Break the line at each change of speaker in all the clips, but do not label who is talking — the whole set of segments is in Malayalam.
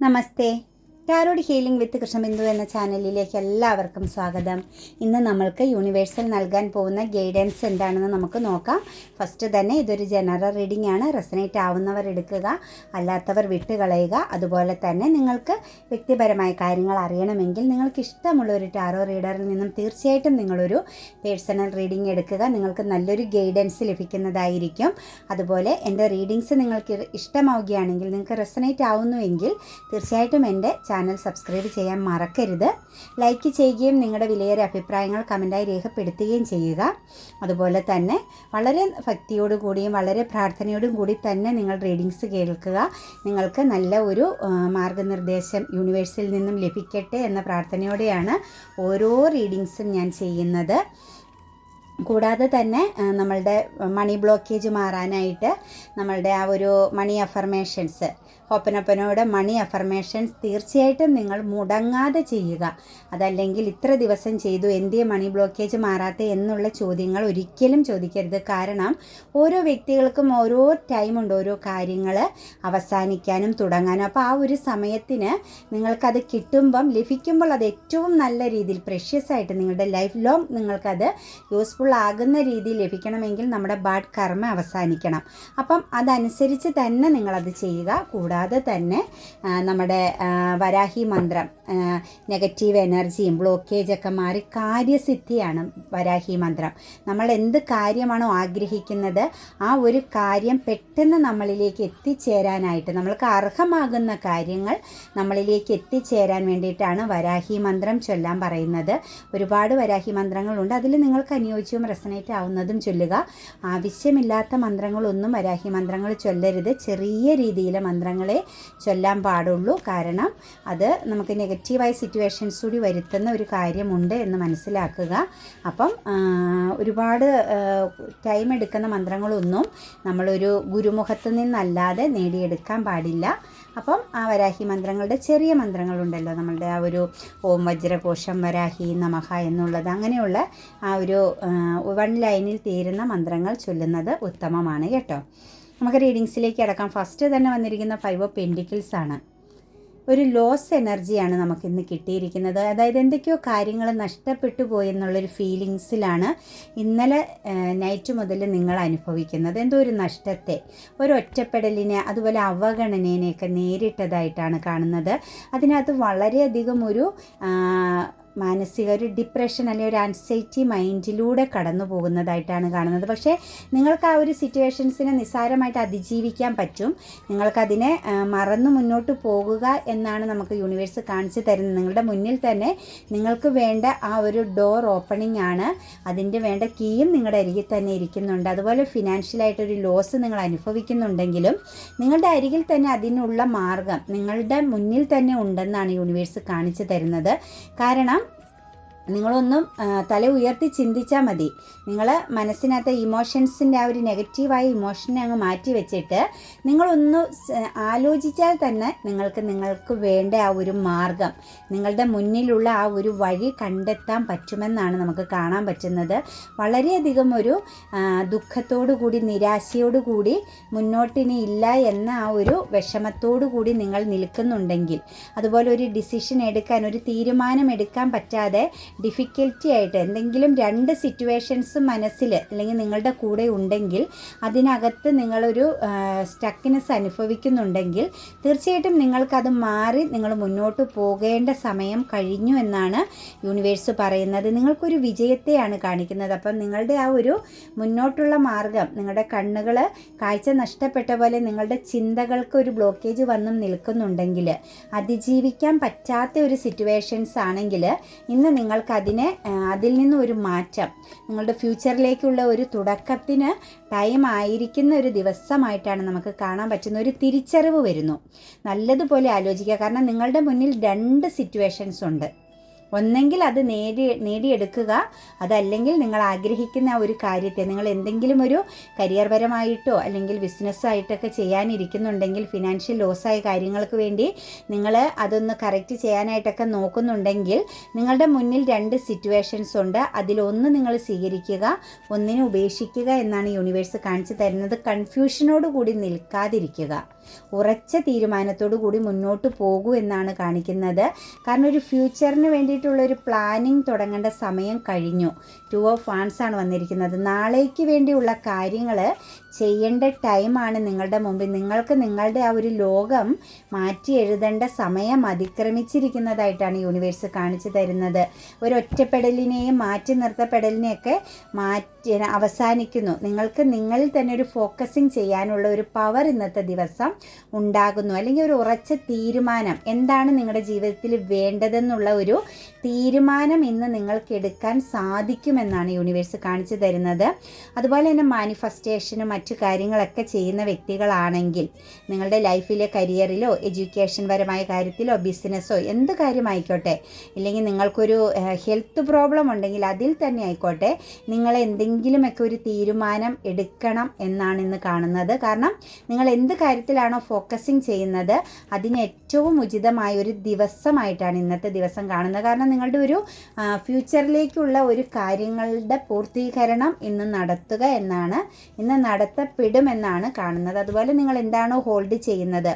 Namaste. Tarot healing with Krishnabindu എന്ന ചാനലിലേക്ക് എല്ലാവർക്കും സ്വാഗതം. ഇന്ന് നമ്മൾക്ക് യൂണിവേഴ്സൽ നൽകാൻ പോകുന്ന ഗൈഡൻസ് എന്താണെന്ന് നമുക്ക് നോക്കാം. ഫസ്റ്റ് തന്നെ ഇതൊരു ജനറൽ റീഡിംഗ് ആണ്. റെസനേറ്റ് ആവുന്നവർ എടുക്കുക അല്ലാത്തവർ വിട്ടുകളയുക. അതുപോലെ തന്നെ നിങ്ങൾക്ക് വ്യക്തിപരമായ കാര്യങ്ങൾ അറിയണമെങ്കിൽ നിങ്ങൾക്ക് ഇഷ്ടമുള്ള ഒരു ടാരോ റീഡറിൽ നിന്നും തീർച്ചയായിട്ടും നിങ്ങളൊരു പേഴ്സണൽ റീഡിംഗ് എടുക്കുക. നിങ്ങൾക്ക് നല്ലൊരു ഗൈഡൻസ് ലഭിക്കുന്നതായിരിക്കും. അതുപോലെ എന്റെ റീഡിങ്സ് നിങ്ങൾക്ക് ഇഷ്ടമാവുകയാണെങ്കിൽ നിങ്ങൾക്ക് റെസനേറ്റ് ആവുന്നുവെങ്കിൽ തീർച്ചയായിട്ടും എന്റെ ചാനൽ സബ്സ്ക്രൈബ് ചെയ്യാൻ മറക്കരുത്. ലൈക്ക് ചെയ്യുകയും നിങ്ങളുടെ വിലയേറിയ അഭിപ്രായങ്ങൾ കമന്റായി രേഖപ്പെടുത്തുകയും ചെയ്യുക. അതുപോലെ തന്നെ വളരെ ഭക്തിയോടുകൂടിയും വളരെ പ്രാർത്ഥനയോടും കൂടി തന്നെ നിങ്ങൾ റീഡിങ്സ് കേൾക്കുക. നിങ്ങൾക്ക് നല്ല ഒരു മാർഗനിർദ്ദേശം യൂണിവേഴ്സിൽ നിന്നും ലഭിക്കട്ടെ എന്ന പ്രാർത്ഥനയോടെയാണ് ഓരോ റീഡിങ്സും ഞാൻ ചെയ്യുന്നത്. കൂടാതെ തന്നെ നമ്മളുടെ മണി ബ്ലോക്കേജ് മാറാനായിട്ട് നമ്മളുടെ ആ ഒരു മണി അഫർമേഷൻസ് ഒപ്പനൊപ്പനോടെ മണി അഫർമേഷൻസ് തീർച്ചയായിട്ടും നിങ്ങൾ മുടങ്ങാതെ ചെയ്യുക. അതല്ലെങ്കിൽ ഇത്ര ദിവസം ചെയ്തു എന്തേ മണി ബ്ലോക്കേജ് മാറാത്ത എന്നുള്ള ചോദ്യങ്ങൾ ഒരിക്കലും ചോദിക്കരുത്. കാരണം ഓരോ വ്യക്തികൾക്കും ഓരോ ടൈമുണ്ട് ഓരോ കാര്യങ്ങൾ അവസാനിക്കാനും തുടങ്ങാനും. അപ്പോൾ ആ ഒരു സമയത്തിന് നിങ്ങൾക്കത് കിട്ടുമ്പം ലഭിക്കുമ്പോൾ അത് ഏറ്റവും നല്ല രീതിയിൽ പ്രഷ്യസ് ആയിട്ട് നിങ്ങളുടെ ലൈഫ് ലോങ് നിങ്ങൾക്കത് യൂസ്ഫുൾ ആകുന്ന രീതിയിൽ ലഭിക്കണമെങ്കിൽ നമ്മുടെ ബാഡ് കർമ്മ അവസാനിക്കണം. അപ്പം അതനുസരിച്ച് തന്നെ നിങ്ങളത് ചെയ്യുക. കൂടാതെ തന്നെ നമ്മുടെ വരാഹി മന്ത്രം നെഗറ്റീവ് എനർജിയും ബ്ലോക്കേജൊക്കെ മാറി കാര്യസിദ്ധിയാണ് വരാഹി മന്ത്രം. നമ്മൾ എന്ത് കാര്യമാണോ ആഗ്രഹിക്കുന്നത് ആ ഒരു കാര്യം പെട്ടെന്ന് നമ്മളിലേക്ക് എത്തിച്ചേരാനായിട്ട് നമ്മൾക്ക് അർഹമാകുന്ന കാര്യങ്ങൾ നമ്മളിലേക്ക് എത്തിച്ചേരാൻ വേണ്ടിയിട്ടാണ് വരാഹി മന്ത്രം ചൊല്ലാൻ പറയുന്നത്. ഒരുപാട് വരാഹി മന്ത്രങ്ങളുണ്ട്. അതിൽ നിങ്ങൾക്ക് അനുയോജ്യവും റെസനേറ്റ് ആവുന്നതും ചൊല്ലുക. ആവശ്യമില്ലാത്ത മന്ത്രങ്ങളൊന്നും വരാഹി മന്ത്രങ്ങൾ ചൊല്ലരുത്. ചെറിയ രീതിയിലെ മന്ത്രങ്ങളെ ചൊല്ലാൻ പാടുള്ളൂ. കാരണം അത് നമുക്ക് നെഗറ്റീവായ സിറ്റുവേഷൻസ് കൂടി വരുത്തുന്ന ഒരു കാര്യമുണ്ട് എന്ന് മനസ്സിലാക്കുക. അപ്പം ഒരുപാട് ടൈം എടുക്കുന്ന മന്ത്രങ്ങളൊന്നും നമ്മളൊരു ഗുരുമുഖത്ത് നിന്നല്ലാതെ നേടിയെടുക്കാൻ പാടില്ല. അപ്പം ആ വരാഹി മന്ത്രങ്ങളുടെ ചെറിയ മന്ത്രങ്ങളുണ്ടല്ലോ. നമ്മളുടെ ആ ഒരു ഓം വജ്രകോശം വരാഹി നമഹ എന്നുള്ളത്. അങ്ങനെയുള്ള ആ ഒരു വൺ ലൈനിൽ തീരുന്ന മന്ത്രങ്ങൾ ചൊല്ലുന്നത് ഉത്തമമാണ് കേട്ടോ. നമുക്ക് റീഡിങ്സിലേക്ക് അടക്കാം ഫസ്റ്റ് തന്നെ വന്നിരിക്കുന്ന ഫൈവ് ഓഫ് പെൻഡിക്കിൾസ് ആണ്. ഒരു ലോസ് എനർജിയാണ് നമുക്ക് ഇന്ന് കിട്ടിയിരിക്കുന്നത്. അതായത് എന്തൊക്കെയോ കാര്യങ്ങൾ നഷ്ടപ്പെട്ടു പോയെന്നുള്ളൊരു ഫീലിങ്സിലാണ് ഇന്നലെ നൈറ്റ് മുതൽ നിങ്ങൾ അനുഭവിക്കുന്നത്. എന്തോ ഒരു നഷ്ടത്തെ ഒരു ഒറ്റപ്പെടലിനെ അതുപോലെ അവഗണനേനെയൊക്കെ നേരിട്ടതായിട്ടാണ് കാണുന്നത്. അതിനകത്ത് വളരെയധികം ഒരു മാനസിക ഒരു ഡിപ്രഷൻ അല്ലെങ്കിൽ ഒരു ആൻസൈറ്റി മൈൻഡിലൂടെ കടന്നു പോകുന്നതായിട്ടാണ് കാണുന്നത്. പക്ഷേ നിങ്ങൾക്ക് ആ ഒരു സിറ്റുവേഷൻസിനെ നിസ്സാരമായിട്ട് അതിജീവിക്കാൻ പറ്റും. നിങ്ങൾക്കതിനെ മറന്നു മുന്നോട്ട് പോകുക എന്നാണ് നമുക്ക് യൂണിവേഴ്സ് കാണിച്ചു തരുന്നത്. നിങ്ങളുടെ മുന്നിൽ തന്നെ നിങ്ങൾക്ക് വേണ്ട ആ ഒരു ഡോർ ഓപ്പണിംഗ് ആണ്. അതിന്റെ വേണ്ട കീയും നിങ്ങളുടെ അരികിൽ തന്നെ ഇരിക്കുന്നുണ്ട്. അതുപോലെ ഫിനാൻഷ്യലായിട്ടൊരു ലോസ് നിങ്ങൾ അനുഭവിക്കുന്നുണ്ടെങ്കിലും നിങ്ങളുടെ അരികിൽ തന്നെ അതിനുള്ള മാർഗം നിങ്ങളുടെ മുന്നിൽ തന്നെ ഉണ്ടെന്നാണ് യൂണിവേഴ്സ് കാണിച്ചു തരുന്നത്. കാരണം നിങ്ങളൊന്നും തല ഉയർത്തി ചിന്തിച്ചാൽ മതി. നിങ്ങൾ മനസ്സിനകത്ത് ഇമോഷൻസിന്റെ ആ ഒരു നെഗറ്റീവായ ഇമോഷനെ അങ്ങ് മാറ്റി വെച്ചിട്ട് നിങ്ങളൊന്ന് ആലോചിച്ചാൽ തന്നെ നിങ്ങൾക്ക് നിങ്ങൾക്ക് വേണ്ട ആ ഒരു മാർഗം നിങ്ങളുടെ മുന്നിലുള്ള ആ ഒരു വഴി കണ്ടെത്താൻ പറ്റുമെന്നാണ് നമുക്ക് കാണാൻ പറ്റുന്നത്. വളരെയധികം ഒരു ദുഃഖത്തോടു കൂടി നിരാശയോടു കൂടി മുന്നോട്ടിനി ഇല്ല എന്ന ആ ഒരു വിഷമത്തോടു കൂടി നിങ്ങൾ നിൽക്കുന്നുണ്ടെങ്കിൽ അതുപോലെ ഒരു ഡിസിഷൻ എടുക്കാൻ ഒരു തീരുമാനം എടുക്കാൻ പറ്റാതെ ഡിഫിക്കൽറ്റി ആയിട്ട് എന്തെങ്കിലും രണ്ട് സിറ്റുവേഷൻസ് മനസ്സിൽ അല്ലെങ്കിൽ നിങ്ങളുടെ കൂടെ ഉണ്ടെങ്കിൽ അതിനകത്ത് നിങ്ങളൊരു സ്റ്റക്കിനെസ് അനുഭവിക്കുന്നുണ്ടെങ്കിൽ തീർച്ചയായിട്ടും നിങ്ങൾക്കത് മാറി നിങ്ങൾ മുന്നോട്ട് പോകേണ്ട സമയം കഴിഞ്ഞു എന്നാണ് യൂണിവേഴ്സ് പറയുന്നത്. നിങ്ങൾക്കൊരു വിജയത്തെയാണ് കാണിക്കുന്നത്. അപ്പം നിങ്ങളുടെ ആ ഒരു മുന്നോട്ടുള്ള മാർഗം നിങ്ങളുടെ കണ്ണുകൾ കാഴ്ച നഷ്ടപ്പെട്ട പോലെ നിങ്ങളുടെ ചിന്തകൾക്ക് ഒരു ബ്ലോക്കേജ് വന്നും നിൽക്കുന്നുണ്ടെങ്കിൽ അതിജീവിക്കാൻ പറ്റാത്ത ഒരു സിറ്റുവേഷൻസ് ആണെങ്കിൽ ഇന്ന് നിങ്ങൾക്കതിനെ ആ, അതിൽ നിന്നും ഒരു മാറ്റം നിങ്ങളുടെ ഫ്യൂച്ചറിലേക്കുള്ള ഒരു തുടക്കത്തിന് ടൈം ആയിരിക്കുന്ന ഒരു ദിവസമായിട്ടാണ് നമുക്ക് കാണാൻ പറ്റുന്ന ഒരു തിരിച്ചറിവ് വരുന്നു. നല്ലതുപോലെ ആലോചിക്കുക. കാരണം നിങ്ങളുടെ മുന്നിൽ രണ്ട് സിറ്റുവേഷൻസ് ഉണ്ട്. ഒന്നെങ്കിൽ അത് നേടി നേടിയെടുക്കുക. അതല്ലെങ്കിൽ നിങ്ങൾ ആഗ്രഹിക്കുന്ന ഒരു കാര്യത്തെ നിങ്ങൾ എന്തെങ്കിലും ഒരു കരിയർ പരമായിട്ടോ അല്ലെങ്കിൽ ബിസിനസ്സായിട്ടൊക്കെ ചെയ്യാനിരിക്കുന്നുണ്ടെങ്കിൽ ഫിനാൻഷ്യൽ ലോസായ കാര്യങ്ങൾക്ക് വേണ്ടി നിങ്ങൾ അതൊന്ന് കറക്റ്റ് ചെയ്യാനായിട്ടൊക്കെ നോക്കുന്നുണ്ടെങ്കിൽ നിങ്ങളുടെ മുന്നിൽ രണ്ട് സിറ്റുവേഷൻസ് ഉണ്ട്. അതിലൊന്ന് നിങ്ങൾ സ്വീകരിക്കുക ഒന്നിനെ ഉപേക്ഷിക്കുക എന്നാണ് യൂണിവേഴ്സ് കാണിച്ചു തരുന്നത്. കൺഫ്യൂഷനോട് കൂടി നിൽക്കാതിരിക്കുക. ഉറച്ച തീരുമാനത്തോടു കൂടി മുന്നോട്ട് പോകൂ എന്നാണ് കാണിക്കുന്നത്. കാരണം ഒരു ഫ്യൂച്ചറിന് വേണ്ടിയിട്ടുള്ള ഒരു പ്ലാനിങ് തുടങ്ങേണ്ട സമയം കഴിഞ്ഞു. ടു ഓഫ് ഫാൻസ് ആണ് വന്നിരിക്കുന്നത്. നാളേക്ക് വേണ്ടിയുള്ള കാര്യങ്ങൾ ചെയ്യേണ്ട ടൈമാണ് നിങ്ങളുടെ മുമ്പിൽ. നിങ്ങൾക്ക് നിങ്ങളുടെ ആ ഒരു ലോകം മാറ്റി എഴുതേണ്ട സമയം അതിക്രമിച്ചിരിക്കുന്നതായിട്ടാണ് യൂണിവേഴ്സ് കാണിച്ചു തരുന്നത്. ഒരു ഒറ്റപ്പെടലിനെയും മാറ്റി നിർത്തപ്പെടലിനെയൊക്കെ മാറ്റി അവസാനിക്കുന്നു. നിങ്ങൾക്ക് നിങ്ങളിൽ തന്നെ ഒരു ഫോക്കസിങ് ചെയ്യാനുള്ള ഒരു പവർ ഇന്നത്തെ ദിവസം ഉണ്ടാകുന്നു. അല്ലെങ്കിൽ ഒരു ഉറച്ച തീരുമാനം. എന്താണ് നിങ്ങളുടെ ജീവിതത്തിൽ വേണ്ടതെന്നുള്ള ഒരു തീരുമാനം ഇന്ന് നിങ്ങൾക്ക് എടുക്കാൻ സാധിക്കുമെന്നാണ് യൂണിവേഴ്സ് കാണിച്ചു തരുന്നത്. അതുപോലെ തന്നെ മാനിഫെസ്റ്റേഷനും മറ്റു കാര്യങ്ങളൊക്കെ ചെയ്യുന്ന വ്യക്തികളാണെങ്കിൽ നിങ്ങളുടെ ലൈഫിലെ കരിയറിലോ എഡ്യൂക്കേഷൻ പരമായ കാര്യത്തിലോ ബിസിനസ്സോ എന്ത് കാര്യമായിക്കോട്ടെ ഇല്ലെങ്കിൽ നിങ്ങൾക്കൊരു ഹെൽത്ത് പ്രോബ്ലം ഉണ്ടെങ്കിൽ അതിൽ തന്നെ ആയിക്കോട്ടെ നിങ്ങൾ എന്തെങ്കിലുമൊക്കെ ഒരു തീരുമാനം എടുക്കണം എന്നാണ് ഇന്ന് കാണുന്നത്. കാരണം നിങ്ങൾ എന്ത് കാര്യത്തിലാണോ ഫോക്കസിങ് ചെയ്യുന്നത് അതിന് ഏറ്റവും ഉചിതമായ ഒരു ദിവസമായിട്ടാണ് ഇന്നത്തെ ദിവസം കാണുന്നത്. കാരണം നിങ്ങളുടെ ഒരു ഫ്യൂച്ചറിലേക്കുള്ള ഒരു കാര്യങ്ങളുടെ പൂർത്തീകരണം ഇന്ന് നടത്തുക എന്നാണ്. ഇന്ന് നടത്തപ്പെടുമെന്നാണ് കാണുന്നത്. അതുപോലെ നിങ്ങൾ എന്താണോ ഹോൾഡ് ചെയ്യുന്നത്.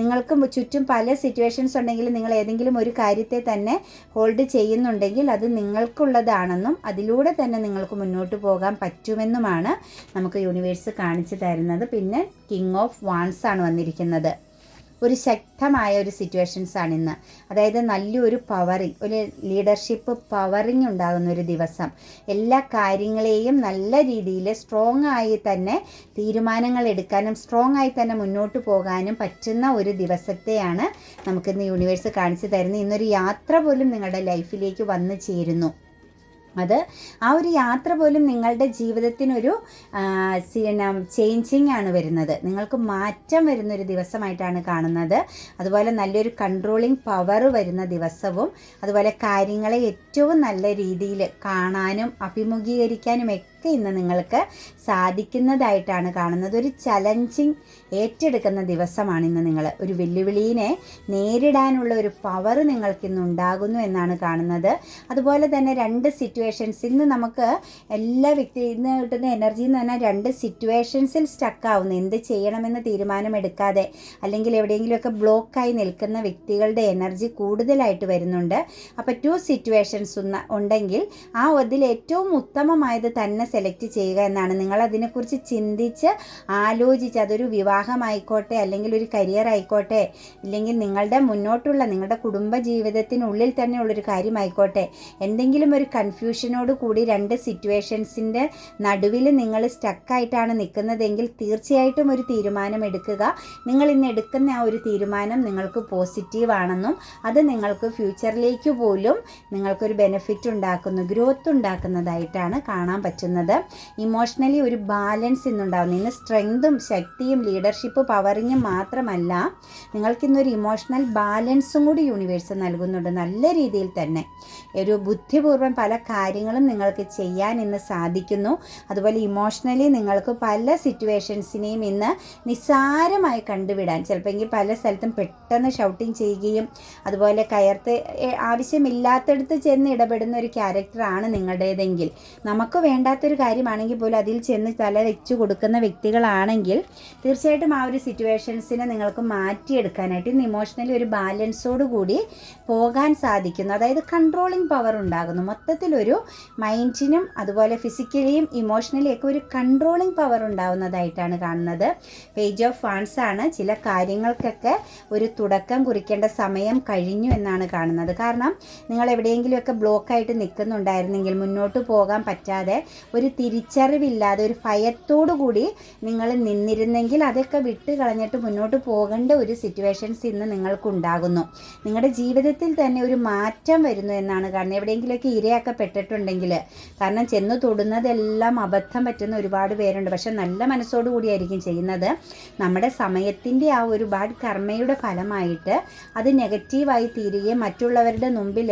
നിങ്ങൾക്ക് ചുറ്റും പല സിറ്റുവേഷൻസ് ഉണ്ടെങ്കിൽ നിങ്ങൾ ഏതെങ്കിലും ഒരു കാര്യത്തെ തന്നെ ഹോൾഡ് ചെയ്യുന്നുണ്ടെങ്കിൽ അത് നിങ്ങൾക്കുള്ളതാണെന്നും അതിലൂടെ തന്നെ നിങ്ങൾക്ക് മുന്നോട്ട് പോകാൻ പറ്റുമെന്നുമാണ് നമുക്ക് യൂണിവേഴ്സ് കാണിച്ചു തരുന്നത്. പിന്നെ കിങ് ഓഫ് വാൻസ് ആണ് വന്നിരിക്കുന്നത്. ഒരു ശക്തമായ ഒരു സിറ്റുവേഷൻസ് ആണ് ഇന്ന്. അതായത് നല്ലൊരു പവറിങ് ഒരു ലീഡർഷിപ്പ് പവറിങ് ഉണ്ടാകുന്ന ഒരു ദിവസം. എല്ലാ കാര്യങ്ങളെയും നല്ല രീതിയിൽ സ്ട്രോങ് ആയി തന്നെ തീരുമാനങ്ങൾ എടുക്കാനും സ്ട്രോങ് ആയി തന്നെ മുന്നോട്ട് പോകാനും പറ്റുന്ന ഒരു ദിവസത്തെയാണ് നമുക്കിന്ന് യൂണിവേഴ്സ് കാണിച്ചു തരുന്നത്. ഇന്നൊരു യാത്ര പോലും നിങ്ങളുടെ ലൈഫിലേക്ക് വന്നു ചേരുന്നു. അത് ആ ഒരു യാത്ര പോലും നിങ്ങളുടെ ജീവിതത്തിനൊരു ചേഞ്ചിങ് ആണ് വരുന്നത്. നിങ്ങൾക്ക് മാറ്റം വരുന്ന ഒരു ദിവസമായിട്ടാണ് കാണുന്നത്. അതുപോലെ നല്ലൊരു കൺട്രോളിങ് പവർ വരുന്ന ദിവസവും അതുപോലെ കാര്യങ്ങളെ ഏറ്റവും നല്ല രീതിയിൽ കാണാനും അഭിമുഖീകരിക്കാനും ഒക്കെ ഇന്ന് നിങ്ങൾക്ക് സാധിക്കുന്നതായിട്ടാണ് കാണുന്നത്. ഒരു ചലഞ്ചിങ് ഏറ്റെടുക്കുന്ന ദിവസമാണ് ഇന്ന് നിങ്ങൾ. ഒരു വെല്ലുവിളിയെ നേരിടാനുള്ള ഒരു പവർ നിങ്ങൾക്ക് ഇന്ന് ഉണ്ടാകുന്നു എന്നാണ് കാണുന്നത്. അതുപോലെ തന്നെ രണ്ട് സിറ്റുവേഷൻസ് ഇന്ന് നമുക്ക് എല്ലാ വ്യക്തി ഇന്ന് കിട്ടുന്ന എനർജി എന്ന് പറഞ്ഞാൽ രണ്ട് സിറ്റുവേഷൻസിൽ സ്റ്റക്കാവുന്നു എന്ത് ചെയ്യണമെന്ന് തീരുമാനമെടുക്കാതെ അല്ലെങ്കിൽ എവിടെയെങ്കിലുമൊക്കെ ബ്ലോക്കായി നിൽക്കുന്ന വ്യക്തികളുടെ എനർജി കൂടുതലായിട്ട് വരുന്നുണ്ട്. അപ്പോൾ ടു സിറ്റുവേഷൻസ് ഉണ്ടെങ്കിൽ ആ അതിൽ ഏറ്റവും ഉത്തമമായത് തന്നെ സെലക്ട് ചെയ്യുക എന്നാണ്. നിങ്ങൾ അതിനെക്കുറിച്ച് ചിന്തിച്ച് ആലോചിച്ച് അതൊരു വിവാഹമായിക്കോട്ടെ അല്ലെങ്കിൽ ഒരു കരിയർ ആയിക്കോട്ടെ ഇല്ലെങ്കിൽ നിങ്ങളുടെ മുന്നോട്ടുള്ള നിങ്ങളുടെ കുടുംബ ജീവിതത്തിനുള്ളിൽ തന്നെ ഉള്ളൊരു കാര്യമായിക്കോട്ടെ. എന്തെങ്കിലും ഒരു കൺഫ്യൂഷനോട് കൂടി രണ്ട് സിറ്റുവേഷൻസിന്റെ നടുവിൽ നിങ്ങൾ സ്റ്റക്കായിട്ടാണ് നിൽക്കുന്നതെങ്കിൽ തീർച്ചയായിട്ടും ഒരു തീരുമാനം എടുക്കുക. നിങ്ങൾ ഇന്ന് എടുക്കുന്ന ആ ഒരു തീരുമാനം നിങ്ങൾക്ക് പോസിറ്റീവ് ആണെന്നും അത് നിങ്ങൾക്ക് ഫ്യൂച്ചറിലേക്ക് പോലും നിങ്ങൾക്കൊരു ബെനിഫിറ്റ് ഉണ്ടാക്കുന്നു ഗ്രോത്ത് ഉണ്ടാക്കുന്നതായിട്ടാണ് കാണാൻ പറ്റുന്നത്. ഇമോഷണലി ഒരു ബാലൻസ് ഇന്നുണ്ടാവും ഇന്ന് സ്ട്രെങ്തും ശക്തിയും ലീഡർഷിപ്പ് പവറിങ്ങും മാത്രമല്ല നിങ്ങൾക്കിന്നൊരു ഇമോഷണൽ ബാലൻസും കൂടി യൂണിവേഴ്സ് നൽകുന്നുണ്ട്. നല്ല രീതിയിൽ തന്നെ. ഒരു ബുദ്ധിപൂർവം പല കാര്യങ്ങളും നിങ്ങൾക്ക് ചെയ്യാൻ ഇന്ന് സാധിക്കുന്നു. അതുപോലെ ഇമോഷണലി നിങ്ങൾക്ക് പല സിറ്റുവേഷൻസിനെയും ഇന്ന് നിസ്സാരമായി കണ്ടുവിടാൻ ചിലപ്പോൾ പല സ്ഥലത്തും പെട്ടെന്ന് ഷൗട്ടിങ് ചെയ്യുകയും അതുപോലെ കയർത്ത് ആവശ്യമില്ലാത്തടത്ത് ചെന്ന് ഇടപെടുന്ന ഒരു ക്യാരക്ടറാണ് നിങ്ങളുടേതെങ്കിൽ. നമുക്ക് വേണ്ടാത്തൊരു കാര്യമാണെങ്കിൽ പോലും അതിൽ ചെന്ന് തല വെച്ചു കൊടുക്കുന്ന വ്യക്തികളാണെങ്കിൽ തീർച്ചയായിട്ടും ആ ഒരു സിറ്റുവേഷൻസിനെ നിങ്ങൾക്ക് മാറ്റിയെടുക്കാനായിട്ട് ഇന്ന് ഇമോഷണലി ഒരു ബാലൻസോടുകൂടി പോകാൻ സാധിക്കുന്നു. അതായത് കൺട്രോളിങ് പവർ ഉണ്ടാകുന്നു. മൊത്തത്തിലൊരു മൈൻഡിനും അതുപോലെ ഫിസിക്കലിയും ഇമോഷണലി ഒക്കെ ഒരു കൺട്രോളിങ് പവർ ഉണ്ടാവുന്നതായിട്ടാണ് കാണുന്നത്. പേജ് ഓഫ് ഫാൻസ് ആണ്. ചില കാര്യങ്ങൾക്കൊക്കെ ഒരു തുടക്കം കുറിക്കേണ്ട സമയം കഴിഞ്ഞു എന്നാണ് കാണുന്നത്. കാരണം നിങ്ങൾ എവിടെയെങ്കിലുമൊക്കെ ബ്ലോക്കായിട്ട് നിൽക്കുന്നുണ്ടായിരുന്നെങ്കിൽ മുന്നോട്ട് പോകാൻ പറ്റാതെ ഒരു തിരിച്ചറിവില്ലാതെ ഒരു ഭയത്തോടു കൂടി നിങ്ങൾ നിന്നിരുന്നെങ്കിൽ അതൊക്കെ വിട്ട് കളഞ്ഞിട്ട് മുന്നോട്ട് പോകേണ്ട ഒരു സിറ്റുവേഷൻസ് ഇന്ന് നിങ്ങൾക്കുണ്ടാകുന്നു. നിങ്ങളുടെ ജീവിതത്തിൽ തന്നെ ഒരു മാറ്റം വരുന്നു എന്നാണ് കാരണം എവിടെയെങ്കിലുമൊക്കെ ഇരയാക്കപ്പെട്ടിട്ടുണ്ടെങ്കിൽ. കാരണം ചെന്ന് തൊടുന്നതെല്ലാം അബദ്ധം പറ്റുന്ന ഒരുപാട് പേരുണ്ട്. പക്ഷെ നല്ല മനസ്സോടു കൂടിയായിരിക്കും ചെയ്യുന്നത്. നമ്മുടെ സമയത്തിന്റെ ആ ഒരു ബാഡ് കർമ്മയുടെ ഫലമായിട്ട് അത് നെഗറ്റീവായി തീരുകയും മറ്റുള്ളവരുടെ മുമ്പിൽ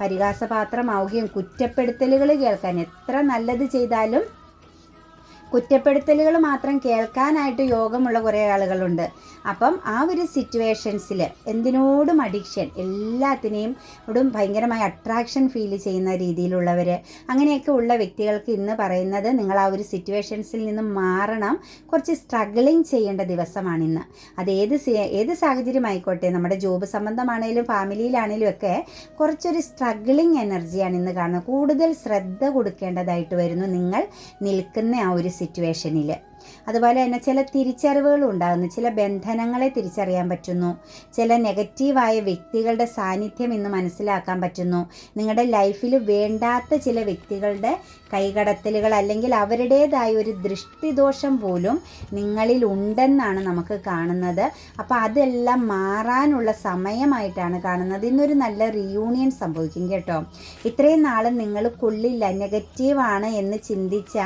പരിഹാസപാത്രമാവുകയും കുറ്റപ്പെടുത്തലുകൾ കേൾക്കാൻ എത്ര നല്ലത് ചെയ്താലും കുറ്റപ്പെടുത്തലുകൾ മാത്രം കേൾക്കാനായിട്ട് യോഗമുള്ള കുറേ ആളുകളുണ്ട്. അപ്പം ആ ഒരു സിറ്റുവേഷൻസിൽ എന്തിനോടും അഡിക്ഷൻ എല്ലാത്തിനെയും ഇവിടും ഭയങ്കരമായ അട്രാക്ഷൻ ഫീൽ ചെയ്യുന്ന രീതിയിലുള്ളവർ അങ്ങനെയൊക്കെ ഉള്ള വ്യക്തികൾക്ക് ഇന്ന് പറയുന്നത് നിങ്ങൾ ആ ഒരു സിറ്റുവേഷൻസിൽ നിന്ന് മാറണം. കുറച്ച് സ്ട്രഗിളിങ് ചെയ്യേണ്ട ദിവസമാണ് ഇന്ന്. അത് ഏത് ഏത് സാഹചര്യം ആയിക്കോട്ടെ നമ്മുടെ ജോബ് സംബന്ധമാണേലും ഫാമിലിയിലാണേലും ഒക്കെ കുറച്ചൊരു സ്ട്രഗിളിങ് എനർജിയാണ് ഇന്ന് കാണുന്നത്. കൂടുതൽ ശ്രദ്ധ കൊടുക്കേണ്ടതായിട്ട് വരുന്നു നിങ്ങൾ നിൽക്കുന്ന ആ ഒരു സിറ്റുവേഷനിൽ അതുപോലെ തന്നെ ചില തിരിച്ചറിവുകൾ ഉണ്ടാകുന്നു. ചില ബന്ധനങ്ങളെ തിരിച്ചറിയാൻ പറ്റുന്നു. ചില നെഗറ്റീവായ വ്യക്തികളുടെ സാന്നിധ്യം ഇന്ന് മനസ്സിലാക്കാൻ പറ്റുന്നു. നിങ്ങളുടെ ലൈഫിൽ വേണ്ടാത്ത ചില വ്യക്തികളുടെ കൈകടത്തലുകൾ അല്ലെങ്കിൽ അവരുടേതായ ഒരു ദൃഷ്ടിദോഷം പോലും നിങ്ങളിൽ ഉണ്ടെന്നാണ് നമുക്ക് കാണുന്നത്. അപ്പോൾ അതെല്ലാം മാറാനുള്ള സമയമായിട്ടാണ് കാണുന്നത്. ഇന്നൊരു നല്ല റിയൂണിയൻ സംഭവിക്കും കേട്ടോ. ഇത്രയും നാളും നിങ്ങൾ കൊള്ളില്ല നെഗറ്റീവാണ് എന്ന് ചിന്തിച്ച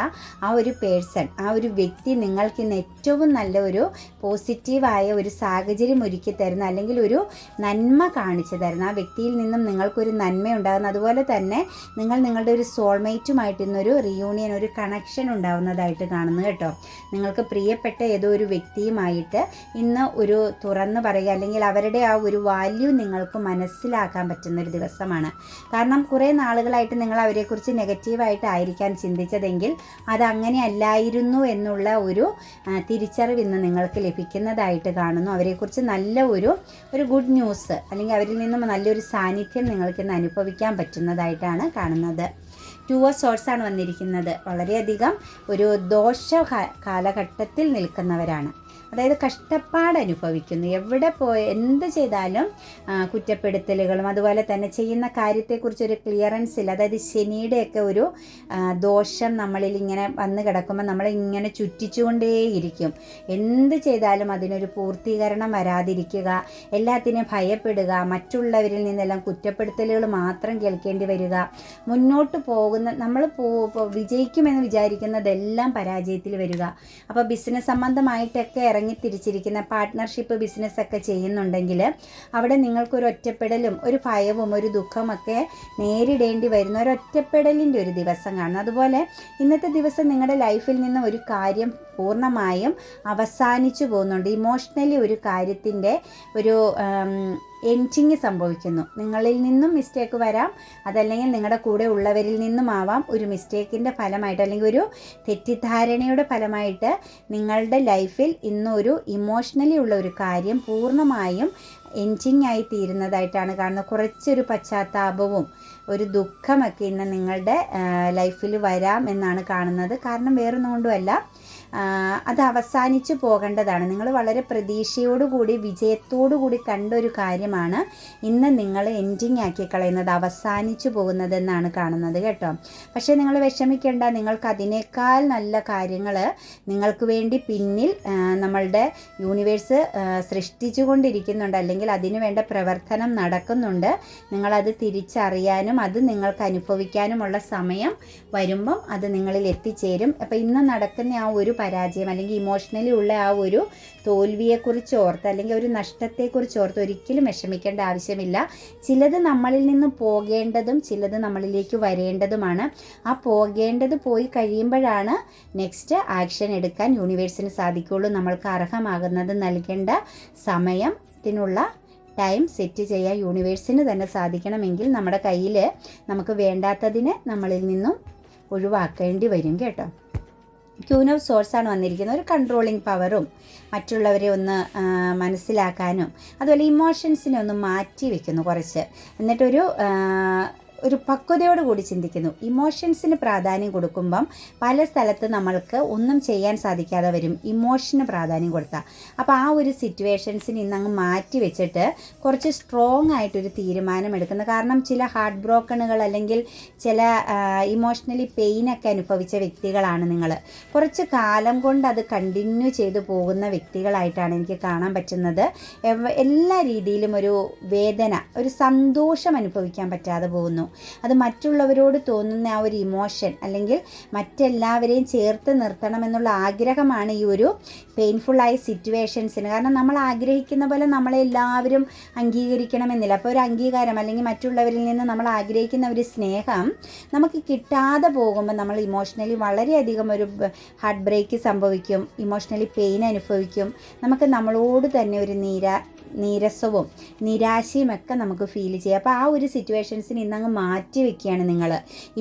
ആ ഒരു പേഴ്സൺ ആ ഒരു വ്യക്തി നിങ്ങൾക്ക് ഇന്ന് ഏറ്റവും നല്ല ഒരു പോസിറ്റീവായ ഒരു സാഹചര്യം ഒരുക്കി തരുന്ന അല്ലെങ്കിൽ ഒരു നന്മ കാണിച്ചു തരുന്ന ആ വ്യക്തിയിൽ നിന്നും നിങ്ങൾക്കൊരു നന്മ ഉണ്ടാകുന്ന അതുപോലെ തന്നെ നിങ്ങൾ നിങ്ങളുടെ ഒരു സോൾമേറ്റുമായിട്ട് ഇന്നൊരു റിയൂണിയൻ ഒരു കണക്ഷൻ ഉണ്ടാവുന്നതായിട്ട് കാണുന്നു കേട്ടോ. നിങ്ങൾക്ക് പ്രിയപ്പെട്ട ഏതോ ഒരു വ്യക്തിയുമായിട്ട് ഇന്ന് ഒരു തുറന്ന് പറയുക അല്ലെങ്കിൽ അവരുടെ ആ ഒരു വാല്യൂ നിങ്ങൾക്ക് മനസ്സിലാക്കാൻ പറ്റുന്ന ഒരു ദിവസമാണ്. കാരണം കുറേ നാളുകളായിട്ട് നിങ്ങൾ അവരെക്കുറിച്ച് നെഗറ്റീവായിട്ടായിരിക്കാൻ ചിന്തിച്ചതെങ്കിൽ അത് അങ്ങനെ അല്ലായിരുന്നു എന്നുള്ള ഒരു തിരിച്ചറിവ് ഇന്ന് നിങ്ങൾക്ക് ലഭിക്കുന്നതായിട്ട് കാണുന്നു. അവരെക്കുറിച്ച് നല്ല ഒരു ഒരു ഗുഡ് ന്യൂസ് അല്ലെങ്കിൽ അവരിൽ നിന്നും നല്ലൊരു സാന്നിധ്യം നിങ്ങൾക്ക് ഇന്ന് അനുഭവിക്കാൻ പറ്റുന്നതായിട്ടാണ് കാണുന്നത്. ടു സോഴ്സ് ആണ് വന്നിരിക്കുന്നത്. വളരെയധികം ഒരു ദോഷ കാലഘട്ടത്തിൽ നിൽക്കുന്നവരാണ്. അതായത് കഷ്ടപ്പാട് അനുഭവിക്കുന്നു. എവിടെ പോയി എന്ത് ചെയ്താലും കുറ്റപ്പെടുത്തലുകളും അതുപോലെ തന്നെ ചെയ്യുന്ന കാര്യത്തെക്കുറിച്ചൊരു ക്ലിയറൻസ് ഇല്ല. അതായത് ശനിയുടെയൊക്കെ ഒരു ദോഷം നമ്മളിൽ ഇങ്ങനെ വന്ന് കിടക്കുമ്പോൾ നമ്മളിങ്ങനെ ചുറ്റിച്ചുകൊണ്ടേയിരിക്കും. എന്ത് ചെയ്താലും അതിനൊരു പൂർത്തീകരണം വരാതിരിക്കുക എല്ലാത്തിനെയും ഭയപ്പെടുക മറ്റുള്ളവരിൽ നിന്നെല്ലാം കുറ്റപ്പെടുത്തലുകൾ മാത്രം കേൾക്കേണ്ടി വരിക മുന്നോട്ട് പോകുന്ന നമ്മൾ പോ- വിജയിക്കുമെന്ന് വിചാരിക്കുന്നതെല്ലാം പരാജയത്തിൽ വരിക. അപ്പോൾ ബിസിനസ് സംബന്ധമായിട്ടൊക്കെ ഇറങ്ങി തിരിച്ചിരിക്കുന്ന പാർട്ട്ണർഷിപ്പ് ബിസിനസ്സൊക്കെ ചെയ്യുന്നുണ്ടെങ്കിൽ അവിടെ നിങ്ങൾക്കൊരു ഒറ്റപ്പെടലും ഒരു ഭയവും ഒരു ദുഃഖമൊക്കെ നേരിടേണ്ടി വരുന്ന ഒരു ഒറ്റപ്പെടലിന്റെ ഒരു ദിവസം കാണും. അതുപോലെ ഇന്നത്തെ ദിവസം നിങ്ങളുടെ ലൈഫിൽ നിന്ന് ഒരു കാര്യം പൂർണമായും അവസാനിച്ചു പോകുന്നുണ്ട്. ഇമോഷണലി ഒരു കാര്യത്തിന്റെ ഒരു എൻഡിങ് സംഭവിക്കുന്നു. നിങ്ങളിൽ നിന്നും മിസ്റ്റേക്ക് വരാം. അതല്ലെങ്കിൽ നിങ്ങളുടെ കൂടെ ഉള്ളവരിൽ നിന്നും ആവാം. ഒരു മിസ്റ്റേക്കിന്റെ ഫലമായിട്ട് അല്ലെങ്കിൽ ഒരു തെറ്റിദ്ധാരണയുടെ ഫലമായിട്ട് നിങ്ങളുടെ ലൈഫിൽ ഇന്നൊരു ഇമോഷണലി ഉള്ള ഒരു കാര്യം പൂർണമായും എൻഡിങ് ആയി തീരുന്നതായിട്ടാണ് കാണുന്നത്. കുറച്ചൊരു പശ്ചാത്താപവും ഒരു ദുഃഖമൊക്കെ ഇന്ന് നിങ്ങളുടെ ലൈഫിൽ വരാം എന്നാണ് കാണുന്നത്. കാരണം വേറൊന്നും കൊണ്ടുമല്ല. അത് അവസാനിച്ചു പോകേണ്ടതാണ്. നിങ്ങൾ വളരെ പ്രതീക്ഷയോടുകൂടി കണ്ട ഒരു കാര്യമാണ് ഇന്ന് നിങ്ങൾ എൻഡിങ് ആക്കി കളയുന്നത് അവസാനിച്ചു പോകുന്നതെന്നാണ് കാണുന്നത് കേട്ടോ. പക്ഷേ നിങ്ങൾ വിഷമിക്കേണ്ട നിങ്ങൾക്ക് അതിനേക്കാൾ നല്ല കാര്യങ്ങൾ നിങ്ങൾക്ക് വേണ്ടി പിന്നിൽ നമ്മളുടെ യൂണിവേഴ്സ് സൃഷ്ടിച്ചു കൊണ്ടിരിക്കുന്നുണ്ട് അല്ലെങ്കിൽ അതിനു വേണ്ട പ്രവർത്തനം നടക്കുന്നുണ്ട്. നിങ്ങളത് തിരിച്ചറിയാനും അത് നിങ്ങൾക്ക് അനുഭവിക്കാനുമുള്ള സമയം വരുമ്പം അത് നിങ്ങളിൽ എത്തിച്ചേരും. അപ്പോൾ ഇന്ന് നടക്കുന്ന ആ ഒരു പരാജയം അല്ലെങ്കിൽ ഇമോഷണലി ഉള്ള ആ ഒരു തോൽവിയെക്കുറിച്ച് ഓർത്ത് അല്ലെങ്കിൽ ഒരു നഷ്ടത്തെക്കുറിച്ച് ഓർത്ത് ഒരിക്കലും വിഷമിക്കേണ്ട ആവശ്യമില്ല. ചിലത് നമ്മളിൽ നിന്ന് പോകേണ്ടതും ചിലത് നമ്മളിലേക്ക് വരേണ്ടതുമാണ്. ആ പോകേണ്ടത് പോയി കഴിയുമ്പോഴാണ് നെക്സ്റ്റ് ആക്ഷൻ എടുക്കാൻ യൂണിവേഴ്സിന് സാധിക്കുകയുള്ളൂ നമ്മൾക്ക് അർഹമാകുന്നത് നൽകേണ്ട സമയത്തിനുള്ള ടൈം സെറ്റ് ചെയ്യാൻ യൂണിവേഴ്സിന് തന്നെ സാധിക്കണമെങ്കിൽ നമ്മുടെ കയ്യിൽ നമുക്ക് വേണ്ടാത്തതിനെ നമ്മളിൽ നിന്നും ഒഴിവാക്കേണ്ടി വരും കേട്ടോ. ഓഫ് സോഴ്സാണ് വന്നിരിക്കുന്നത്. ഒരു കൺട്രോളിങ് പവറും മറ്റുള്ളവരെ ഒന്ന് മനസ്സിലാക്കാനും അതുപോലെ ഇമോഷൻസിനെ ഒന്ന് മാറ്റി വെക്കുന്നു കുറച്ച്. എന്നിട്ടൊരു ഒരു പക്വതയോട് കൂടി ചിന്തിക്കുന്നു. ഇമോഷൻസിന് പ്രാധാന്യം കൊടുക്കുമ്പം പല സ്ഥലത്ത് നമ്മൾക്ക് ഒന്നും ചെയ്യാൻ സാധിക്കാതെ വരും. ഇമോഷന് പ്രാധാന്യം കൊടുത്താൽ അപ്പോൾ ആ ഒരു സിറ്റുവേഷൻസിന് ഇന്ന് അങ്ങ് മാറ്റി വെച്ചിട്ട് കുറച്ച് സ്ട്രോങ് ആയിട്ടൊരു തീരുമാനം എടുക്കുന്നത് കാരണം ചില ഹാർട്ട് ബ്രോക്കണുകൾ അല്ലെങ്കിൽ ചില ഇമോഷണലി പെയിനൊക്കെ അനുഭവിച്ച വ്യക്തികളാണ് നിങ്ങൾ കുറച്ച് കാലം കൊണ്ട് അത് കണ്ടിന്യൂ ചെയ്തു പോകുന്ന വ്യക്തികളായിട്ടാണ് എനിക്ക് കാണാൻ പറ്റുന്നത്. എല്ലാ രീതിയിലും ഒരു വേദന ഒരു സന്തോഷം അനുഭവിക്കാൻ പറ്റാതെ പോകുന്നു. അത് മറ്റുള്ളവരോട് തോന്നുന്ന ആ ഒരു ഇമോഷൻ അല്ലെങ്കിൽ മറ്റെല്ലാവരെയും ചേർത്ത് നിർത്തണമെന്നുള്ള ആഗ്രഹമാണ് ഈ ഒരു പെയിൻഫുള്ളായ സിറ്റുവേഷൻസിന് കാരണം നമ്മൾ ആഗ്രഹിക്കുന്ന പോലെ നമ്മളെ എല്ലാവരും അംഗീകരിക്കണമെന്നില്ല. അപ്പോൾ ഒരു അംഗീകാരം അല്ലെങ്കിൽ മറ്റുള്ളവരിൽ നിന്ന് നമ്മൾ ആഗ്രഹിക്കുന്ന ഒരു സ്നേഹം നമുക്ക് കിട്ടാതെ പോകുമ്പോൾ നമ്മൾ ഇമോഷണലി വളരെയധികം ഒരു ഹാർട്ട് ബ്രേക്ക് സംഭവിക്കും ഇമോഷണലി പെയിൻ അനുഭവിക്കും. നമുക്ക് നമ്മളോട് തന്നെ ഒരു നീര നീരസവും നിരാശയും ഒക്കെ നമുക്ക് ഫീൽ ചെയ്യാം. അപ്പോൾ ആ ഒരു സിറ്റുവേഷൻസിന് ഇന്നങ്ങ് മാറ്റി വെക്കുകയാണ് നിങ്ങൾ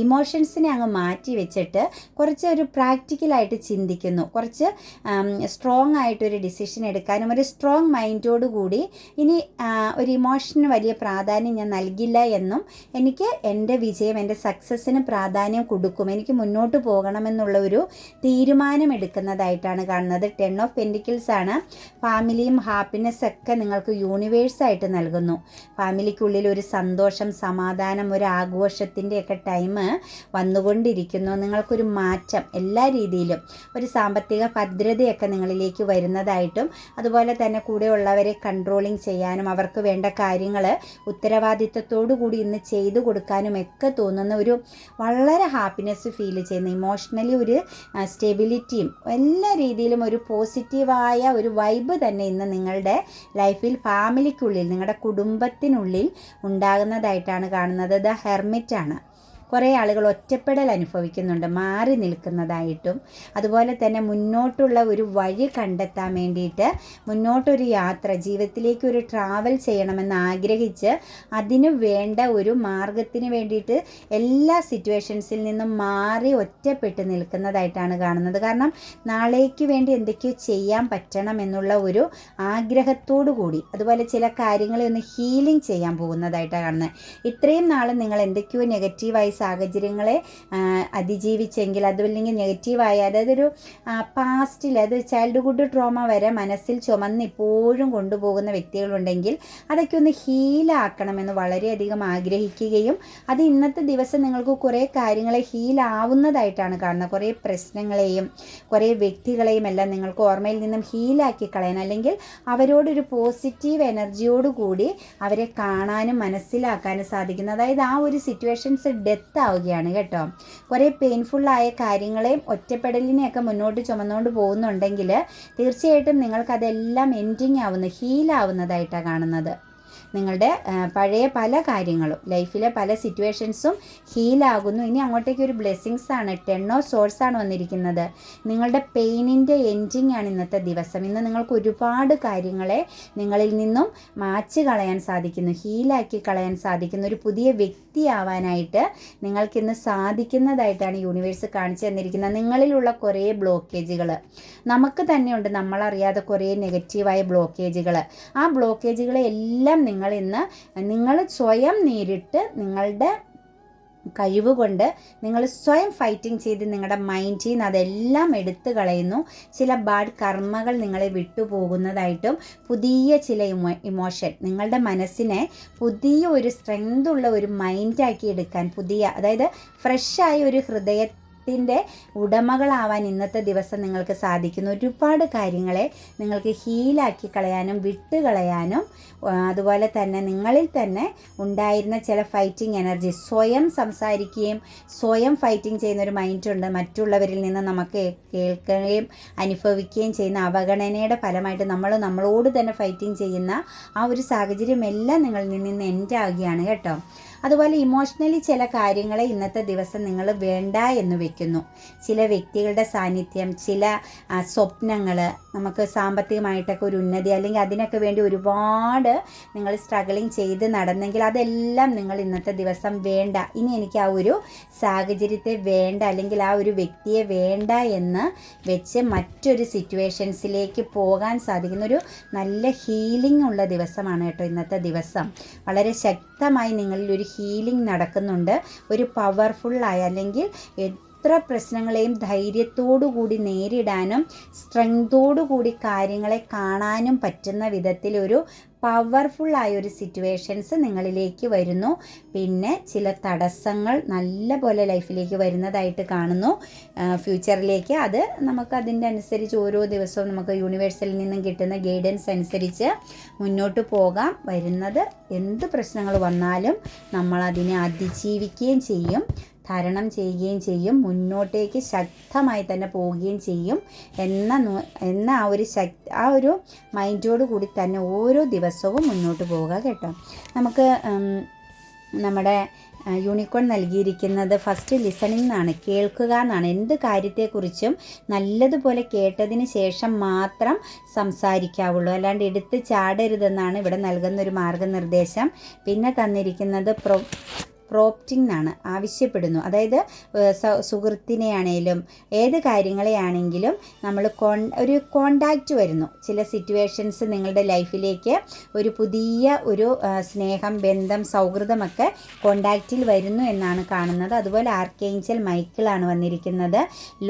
ഇമോഷൻസിനെ അങ്ങ് മാറ്റി വെച്ചിട്ട് കുറച്ച് ഒരു പ്രാക്ടിക്കലായിട്ട് ചിന്തിക്കുന്നു. കുറച്ച് സ്ട്രോങ് ആയിട്ടൊരു ഡിസിഷൻ എടുക്കാനും ഒരു സ്ട്രോങ് മൈൻഡോട് കൂടി ഇനി ഒരു ഇമോഷന് വലിയ പ്രാധാന്യം ഞാൻ നൽകില്ല എന്നും എനിക്ക് എന്റെ വിജയം എന്റെ സക്സസ്സിന് പ്രാധാന്യം കൊടുക്കും. എനിക്ക് മുന്നോട്ട് പോകണമെന്നുള്ള ഒരു തീരുമാനം എടുക്കുന്നതായിട്ടാണ് കാണുന്നത്. ടെൻ ഓഫ് പെൻഡിക്കിൾസ് ആണ്. ഫാമിലിയും ഹാപ്പിനെസ് ഒക്കെ നിങ്ങൾക്ക് യൂണിവേഴ്സായിട്ട് നൽകുന്നു. ഫാമിലിക്കുള്ളിൽ ഒരു സന്തോഷം സമാധാനം ഒരു ആഘോഷത്തിന്റെയൊക്കെ ടൈം വന്നുകൊണ്ടിരിക്കുന്നു. നിങ്ങൾക്കൊരു മാറ്റം എല്ലാ രീതിയിലും ഒരു സാമ്പത്തിക ഭദ്രതയൊക്കെ നിങ്ങളിലേക്ക് വരുന്നതായിട്ടും അതുപോലെ തന്നെ കൂടെ ഉള്ളവരെ കൺട്രോളിങ് ചെയ്യാനും അവർക്ക് വേണ്ട കാര്യങ്ങൾ ഉത്തരവാദിത്തത്തോടു കൂടി ഇന്ന് ചെയ്തു കൊടുക്കാനും ഒക്കെ തോന്നുന്ന ഒരു വളരെ ഹാപ്പിനെസ് ഫീൽ ചെയ്യുന്ന. ഇമോഷണലി ഒരു സ്റ്റെബിലിറ്റിയും എല്ലാ രീതിയിലും ഒരു പോസിറ്റീവായ ഒരു വൈബ് തന്നെ ഇന്ന് നിങ്ങളുടെ ലൈഫിൽ ഫാമിലിക്കുള്ളിൽ നിങ്ങളുടെ കുടുംബത്തിനുള്ളിൽ ഉണ്ടാകുന്നതായിട്ടാണ് കാണുന്നത്. ദ ഹെർമിറ്റാണ്. കുറേ ആളുകൾ ഒറ്റപ്പെടൽ അനുഭവിക്കുന്നുണ്ട് മാറി നിൽക്കുന്നതായിട്ടും. അതുപോലെ തന്നെ മുന്നോട്ടുള്ള ഒരു വഴി കണ്ടെത്താൻ വേണ്ടിയിട്ട് മുന്നോട്ടൊരു യാത്ര ജീവിതത്തിലേക്ക് ഒരു ട്രാവൽ ചെയ്യണമെന്ന് ആഗ്രഹിച്ച് അതിന് വേണ്ട ഒരു മാർഗത്തിന് വേണ്ടിയിട്ട് എല്ലാ സിറ്റുവേഷൻസിൽ നിന്നും മാറി ഒറ്റപ്പെട്ട് നിൽക്കുന്നതായിട്ടാണ് കാണുന്നത്. കാരണം നാളേക്ക് വേണ്ടി എന്തൊക്കെയോ ചെയ്യാൻ പറ്റണം എന്നുള്ള ഒരു ആഗ്രഹത്തോടു കൂടി അതുപോലെ ചില കാര്യങ്ങളെ ഒന്ന് ഹീലിംഗ് ചെയ്യാൻ പോകുന്നതായിട്ടാണ് കാണുന്നത്. ഇത്രയും നാൾ നിങ്ങൾ എന്തൊക്കെയോ നെഗറ്റീവായി സാഹചര്യങ്ങളെ അതിജീവിച്ചെങ്കിൽ അതുമല്ലെങ്കിൽ നെഗറ്റീവായ അതായത് പാസ്റ്റിൽ അത് ചൈൽഡ്ഹുഡ് ട്രോമ വരെ മനസ്സിൽ ചുമന്ന് ഇപ്പോഴും കൊണ്ടുപോകുന്ന വ്യക്തികളുണ്ടെങ്കിൽ അതൊക്കെ ഒന്ന് ഹീലാക്കണമെന്ന് വളരെയധികം ആഗ്രഹിക്കുകയും അത് ഇന്നത്തെ ദിവസം നിങ്ങൾക്ക് കുറേ കാര്യങ്ങളെ ഹീലാവുന്നതായിട്ടാണ് കാണുന്നത്. കുറേ പ്രശ്നങ്ങളെയും കുറേ വ്യക്തികളെയും എല്ലാം നിങ്ങൾക്ക് ഓർമ്മയിൽ നിന്നും ഹീലാക്കി കളയാൻ അല്ലെങ്കിൽ അവരോടൊരു പോസിറ്റീവ് എനർജിയോടുകൂടി അവരെ കാണാനും മനസ്സിലാക്കാനും സാധിക്കുന്നു. അതായത് ആ ഒരു സിറ്റുവേഷൻസ് ഡെത്ത് ആവുകയാണ് കേട്ടോ. കുറേ പെയിൻഫുള്ളായ കാര്യങ്ങളെയും ഒറ്റപ്പെടലിനെയൊക്കെ മുന്നോട്ട് ചുമന്നുകൊണ്ട് പോകുന്നുണ്ടെങ്കിൽ തീർച്ചയായിട്ടും നിങ്ങൾക്കതെല്ലാം എൻഡിങ് ആവുന്ന ഹീലാവുന്നതായിട്ടാണ് കാണുന്നത്. നിങ്ങളുടെ പഴയ പല കാര്യങ്ങളും ലൈഫിലെ പല സിറ്റുവേഷൻസും ഹീലാകുന്നു ഇനി അങ്ങോട്ടേക്ക് ഒരു ബ്ലെസ്സിങ്സ് ആണ് ടെണ്ണോ സോഴ്സ് ആണ് വന്നിരിക്കുന്നത്. നിങ്ങളുടെ പെയിനിന്റെ എൻഡിങ് ആണ് ഇന്നത്തെ ദിവസം. ഇന്ന് നിങ്ങൾക്ക് ഒരുപാട് കാര്യങ്ങളെ നിങ്ങളിൽ നിന്നും മാച്ച് കളയാൻ സാധിക്കുന്നു ഹീലാക്കി കളയാൻ സാധിക്കുന്നു. ഒരു പുതിയ വ്യക്തിയാവാനായിട്ട് നിങ്ങൾക്കിന്ന് സാധിക്കുന്നതായിട്ടാണ് യൂണിവേഴ്സ് കാണിച്ചു തന്നിരിക്കുന്നത്. നിങ്ങളിലുള്ള കുറേ ബ്ലോക്കേജുകൾ നമുക്ക് തന്നെയുണ്ട് നമ്മളറിയാതെ കുറേ നെഗറ്റീവായ ബ്ലോക്കേജുകൾ ആ ബ്ലോക്കേജുകളെ എല്ലാം നിങ്ങൾ ഇന്ന് നിങ്ങൾ സ്വയം നേരിട്ട് നിങ്ങളുടെ കഴിവ് കൊണ്ട് നിങ്ങൾ സ്വയം ഫൈറ്റിംഗ് ചെയ്ത് നിങ്ങളുടെ മൈൻഡിൽ നിന്ന് അതെല്ലാം എടുത്തു കളയുന്നു. ചില ബാഡ് കർമ്മകൾ നിങ്ങളെ വിട്ടുപോകുന്നതായിട്ടും പുതിയ ചില ഇമോ ഇമോഷൻ നിങ്ങളുടെ മനസ്സിനെ പുതിയ ഒരു സ്ട്രെങ്ത് ഉള്ള ഒരു മൈൻഡാക്കി എടുക്കാൻ പുതിയ അതായത് ഫ്രഷായ ഒരു ഹൃദയ ത്തിന്റെ ഉടമകളാവാൻ ഇന്നത്തെ ദിവസം നിങ്ങൾക്ക് സാധിക്കുന്നു ഒരുപാട് കാര്യങ്ങളെ നിങ്ങൾക്ക് ഹീലാക്കി കളയാനും വിട്ടുകളയാനും അതുപോലെ തന്നെ നിങ്ങളിൽ തന്നെ ഉണ്ടായിരുന്ന ചില ഫൈറ്റിംഗ് എനർജി സ്വയം സംസാരിക്കുകയും സ്വയം ഫൈറ്റിംഗ് ചെയ്യുന്ന ഒരു മൈൻഡുണ്ട് മറ്റുള്ളവരിൽ നിന്ന് നമുക്ക് കേൾക്കുകയും അനുഭവിക്കുകയും ചെയ്യുന്ന അവഗണനയുടെ ഫലമായിട്ട് നമ്മൾ നമ്മളോട് തന്നെ ഫൈറ്റിംഗ് ചെയ്യുന്ന ആ ഒരു സാഹചര്യം എല്ലാം നിങ്ങളിൽ നിന്ന് എൻഡ് ആവുകയാണ് കേട്ടോ. അതുപോലെ ഇമോഷണലി ചില കാര്യങ്ങളെ ഇന്നത്തെ ദിവസം നിങ്ങൾ വേണ്ട എന്ന് വെക്കുന്നു. ചില വ്യക്തികളുടെ സാന്നിധ്യം ചില സ്വപ്നങ്ങൾ നമുക്ക് സാമ്പത്തികമായിട്ടൊക്കെ ഒരു ഉന്നതി അല്ലെങ്കിൽ അതിനൊക്കെ വേണ്ടി ഒരുപാട് നിങ്ങൾ സ്ട്രഗിളിങ് ചെയ്ത് നടന്നെങ്കിൽ അതെല്ലാം നിങ്ങൾ ഇന്നത്തെ ദിവസം വേണ്ട. ഇനി എനിക്ക് ആ ഒരു സാഹചര്യത്തെ വേണ്ട അല്ലെങ്കിൽ ആ ഒരു വ്യക്തിയെ വേണ്ട എന്ന് വെച്ച് മറ്റൊരു സിറ്റുവേഷൻസിലേക്ക് പോകാൻ സാധിക്കുന്ന ഒരു നല്ല ഹീലിംഗ് ഉള്ള ദിവസമാണ് കേട്ടോ ഇന്നത്തെ ദിവസം. വളരെ ശക്തമായി നിങ്ങളിൽ ഒരു ഹീലിംഗ് നടക്കുന്നുണ്ട്. ഒരു പവർഫുള്ളായ അല്ലെങ്കിൽ എത്ര പ്രശ്നങ്ങളെയും ധൈര്യത്തോടു കൂടി നേരിടാനും സ്ട്രെങ്തോടു കൂടി കാര്യങ്ങളെ കാണാനും പറ്റുന്ന വിധത്തിലൊരു പവർഫുൾ ആയ ഒരു സിറ്റുവേഷൻസ് നിങ്ങളിലേക്ക് വരുന്നു. പിന്നെ ചില തടസ്സങ്ങൾ നല്ല പോലെ ലൈഫിലേക്ക് വരുന്നതായിട്ട് കാണുന്നു. ഫ്യൂച്ചറിലേക്ക് അത് നമുക്ക് അതിന്റെ അനുസരിച്ച് ഓരോ ദിവസവും നമുക്ക് യൂണിവേഴ്സിൽ നിന്നും കിട്ടുന്ന ഗൈഡൻസ് അനുസരിച്ച് മുന്നോട്ട് പോകാം. വരുന്നത് എന്ത് പ്രശ്നങ്ങൾ വന്നാലും നമ്മൾ അതിനെ അതിജീവിക്കുകയും ചെയ്യും. തരണം ചെയ്യുകയും ചെയ്യും. മുന്നോട്ടേക്ക് ശക്തമായി തന്നെ പോവുകയും ചെയ്യും. എന്ന എന്ന ആ ഒരു ശക്തി ആ ഒരു മൈൻഡോട് കൂടി തന്നെ ഓരോ ദിവസവും മുന്നോട്ട് പോവുക കേട്ടോ. നമുക്ക് നമ്മുടെ യൂണിക്കോൺ നൽകിയിരിക്കുന്നത് ഫസ്റ്റ് ലിസണിംഗ് എന്നാണ് കേൾക്കുക എന്നാണ് എന്ത് കാര്യത്തെക്കുറിച്ചും നല്ലതുപോലെ കേട്ടതിന് ശേഷം മാത്രം സംസാരിക്കാവുള്ളൂ. അല്ലാണ്ട് എടുത്ത് ചാടരുതെന്നാണ് ഇവിടെ നൽകുന്ന ഒരു മാർഗനിർദ്ദേശം. പിന്നെ തന്നിരിക്കുന്നത് പ്രൊ പ്രോപ്റ്റിംഗ് എന്നാണ് ആവശ്യപ്പെടുന്നു. അതായത് സുഹൃത്തിനെയാണേലും ഏത് കാര്യങ്ങളെയാണെങ്കിലും നമ്മൾ കോൺ ഒരു കോണ്ടാക്റ്റ് വരുന്നു. ചില സിറ്റുവേഷൻസ് നിങ്ങളുടെ ലൈഫിലേക്ക് ഒരു പുതിയ ഒരു സ്നേഹം ബന്ധം സൗഹൃദമൊക്കെ കോണ്ടാക്റ്റിൽ വരുന്നു എന്നാണ് കാണുന്നത്. അതുപോലെ ആർക്കേഞ്ചൽ മൈക്കിളാണ് വന്നിരിക്കുന്നത്.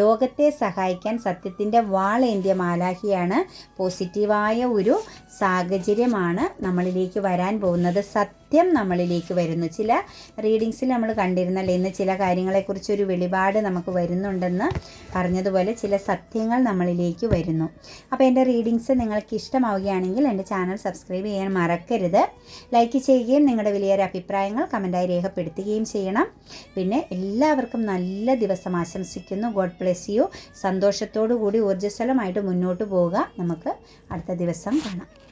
ലോകത്തെ സഹായിക്കാൻ സത്യത്തിന്റെ വാളേന്ത്യ മാലാഹിയാണ്. പോസിറ്റീവായ ഒരു സാഹചര്യമാണ് നമ്മളിലേക്ക് വരാൻ പോകുന്നത്. സത്യം നമ്മളിലേക്ക് വരുന്നു. ചില റീഡിങ്സിൽ നമ്മൾ കണ്ടിരുന്നല്ലേ ഇന്ന് ചില കാര്യങ്ങളെക്കുറിച്ചൊരു വെളിപാട് നമുക്ക് വരുന്നുണ്ടെന്ന് പറഞ്ഞതുപോലെ ചില സത്യങ്ങൾ നമ്മളിലേക്ക് വരുന്നു. അപ്പോൾ എന്റെ റീഡിങ്സ് നിങ്ങൾക്ക് ഇഷ്ടമാവുകയാണെങ്കിൽ എന്റെ ചാനൽ സബ്സ്ക്രൈബ് ചെയ്യാൻ മറക്കരുത്. ലൈക്ക് ചെയ്യുകയും നിങ്ങളുടെ വലിയൊരു അഭിപ്രായങ്ങൾ കമന്റായി രേഖപ്പെടുത്തുകയും ചെയ്യണം. പിന്നെ എല്ലാവർക്കും നല്ല ദിവസം ആശംസിക്കുന്നു. ഗോഡ് ബ്ലെസ് യു സന്തോഷത്തോടു കൂടി ഊർജസ്വലമായിട്ട് മുന്നോട്ട് പോവുക. നമുക്ക് അടുത്ത ദിവസം കാണാം.